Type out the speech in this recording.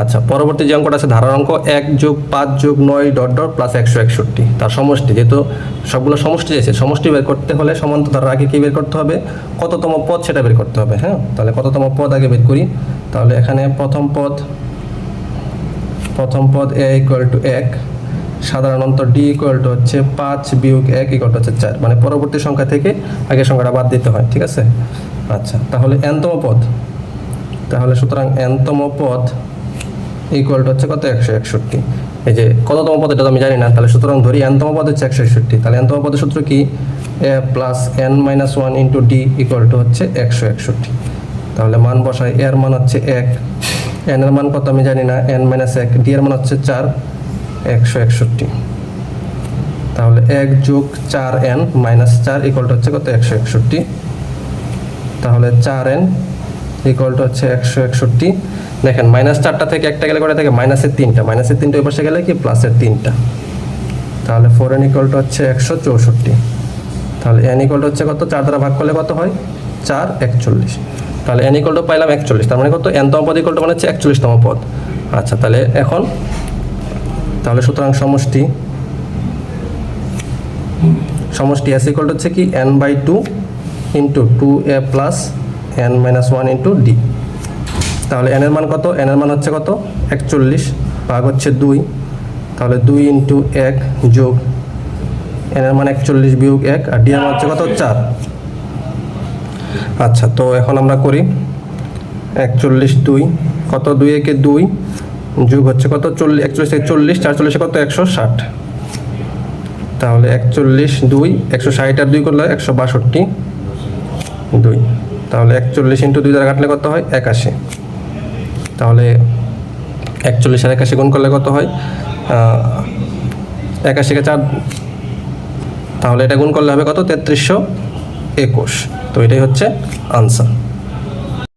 আচ্ছা পরবর্তী যে অঙ্কটা আছে, ধারার অঙ্ক এক যোগ পাঁচ যোগ নয় ডট ডট প্লাস একশো একষট্টি। তার সমষ্টি, যেহেতু সবগুলো সমষ্টি আছে, সমষ্টি বের করতে হলে সমান্ত ধারার আগে কি বের করতে হবে? কততম পদ সেটা বের করতে হবে হ্যাঁ? তাহলে কততম পদ আগে বের করি? তাহলে এখানে প্রথম পদ প্রথম পদ এ ইকুয়াল টু এক সাধারণত ডি ইকুয়াল টু হচ্ছে পাঁচ বিয়োগ এক ইকুয়াল টু হচ্ছে চার। মানে পরবর্তী সংখ্যা থেকে আগের সংখ্যাটা বাদ দিতে হয়, ঠিক আছে? আচ্ছা তাহলে এনতম পদ। তাহলে সুতরাং এনতম পদ ইকুয়াল টু হচ্ছে কত? একশো একষট্টি। এই যে কততম পদ এটা তো আমি জানি না। তাহলে সুতরাং ধরি এনতম পদ হচ্ছে একশো একষট্টি। তাহলে এনতম পদের সূত্র কি? A plus n minus one into d equal to হচ্ছে একশো একষট্টি। তাহলে মান বসাই এর মান হচ্ছে এক। এন এর মান কত আমি জানি না। এন মাইনাস এক। ডি এর মান হচ্ছে চার। একশো একষট্টি। তাহলে এক যোগ চার এন মাইনাস চার ইকুয়াল টু হচ্ছে কত? একশো একষট্টি। তাহলে চার এন ইকুয়াল হচ্ছে একশো একষট্টি। দেখেন মাইনাস চারটা থেকে একটা গেলে করে থাকে? মাইনাসের তিনটা। মাইনাসের তিনটা ওই পাশে গেলে কি? প্লাসের তিনটা। তাহলে ফোর এন ইকুয়াল হচ্ছে একশো চৌষট্টি। তাহলে এন ইকুয়াল হচ্ছে কত? চার দ্বারা ভাগ করলে কত হয়? চার, একচল্লিশ। তাহলে এন ইকুয়াল পাইলাম একচল্লিশ। তার মানে কত? এনতম পদ ইকুয়াল মানে হচ্ছে একচল্লিশতম পদ। আচ্ছা তাহলে এখন, তাহলে সুতরাং সমষ্টি সমষ্টি এস ইকুয়াল হচ্ছে কি? N by two into two a plus n minus one into d তাহলে এন এর মান কত? এন এর মান হচ্ছে কত? একচল্লিশ ভাগ হচ্ছে দুই। তাহলে দুই ইন্টু এক যোগ এন এর মান একচল্লিশ বিয়োগ এক, আর ডি মান হচ্ছে কত? চার। আচ্ছা তো এখন আমরা করি একচল্লিশ দুই। কত দুই একে দুই যোগ হচ্ছে কত? চল্লিশ একচল্লিশ থেকে চল্লিশ চার চল্লিশে কত? একশো ষাট। তাহলে একচল্লিশ দুই, একশো ষাট আর দুই করলে একশো বাষট্টি দুই। তাহলে একচল্লিশ ইন্টু দুই দ্বারা কাটলে কত হয়? একাশি। তাহলে একচল্লিশ আর একাশি গুণ করলে কত হয়? একাশিকে চার তাহলে এটা গুণ করলে হবে কত? তেত্রিশশো একুশ। তো এটাই হচ্ছে আনসার